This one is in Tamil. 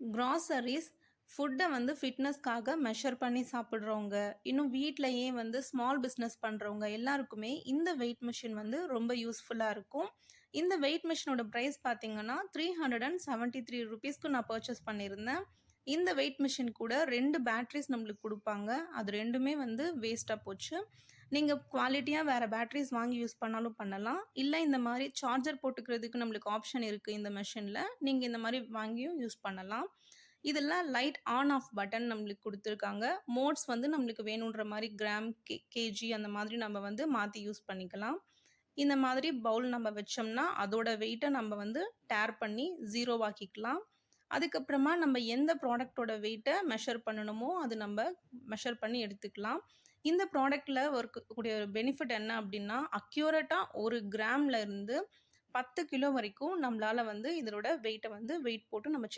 க்ராசரிஸ் ஃபுட்டை வந்து ஃபிட்னஸ்க்காக மெஷர் பண்ணி சாப்பிட்றவங்க இன்னும் வீட்டிலையே வந்து ஸ்மால் பிஸ்னஸ் பண்ணுறவங்க எல்லாருக்குமே இந்த வெயிட் மிஷின் வந்து ரொம்ப யூஸ்ஃபுல்லாக இருக்கும். இந்த வெயிட் மிஷினோட ப்ரைஸ் பார்த்தீங்கன்னா three hundred and seventy three ருபீஸ்க்கு நான் பர்ச்சேஸ் பண்ணியிருந்தேன். இந்த வெயிட் மிஷின் கூட ரெண்டு பேட்ரிஸ் நம்மளுக்கு கொடுப்பாங்க. அது ரெண்டுமே வந்து வேஸ்ட்டாக போச்சு. நீங்கள் குவாலிட்டியாக வேறு பேட்ரிஸ் வாங்கி யூஸ் பண்ணாலும் பண்ணலாம். இல்லை இந்த மாதிரி சார்ஜர் போட்டுக்கிறதுக்கு நம்மளுக்கு ஆப்ஷன் இருக்குது இந்த மிஷினில் நீங்கள் இந்த மாதிரி வாங்கியும் யூஸ் பண்ணலாம். இதெல்லாம் லைட் ஆன் ஆஃப் பட்டன் நம்மளுக்கு கொடுத்துருக்காங்க. மோட்ஸ் வந்து நம்மளுக்கு வேணுன்ற மாதிரி கிராம் கே கேஜி அந்த மாதிரி நம்ம வந்து மாற்றி யூஸ் பண்ணிக்கலாம். இந்த மாதிரி பவுல் நம்ம வச்சோம்னா அதோட வெயிட்டை நம்ம வந்து டேர் பண்ணி ஜீரோவாக்கிக்கலாம் அதுக்கப்புறமா நம்ம எந்த ப்ராடக்ட்டோட வெயிட்டை மெஷர் பண்ணணுமோ அது நம்ம மெஷர் பண்ணி எடுத்துக்கலாம். இந்த ப்ராடக்ட்டில் இருக்கக்கூடிய ஒரு பெனிஃபிட் என்ன அப்படின்னா அக்யூரேட்டாக ஒரு கிராமில் இருந்து பத்து கிலோ வரைக்கும் நம்மளால் வந்து இதனோட வெயிட்டை வந்து வெயிட் போட்டு நம்ம செக்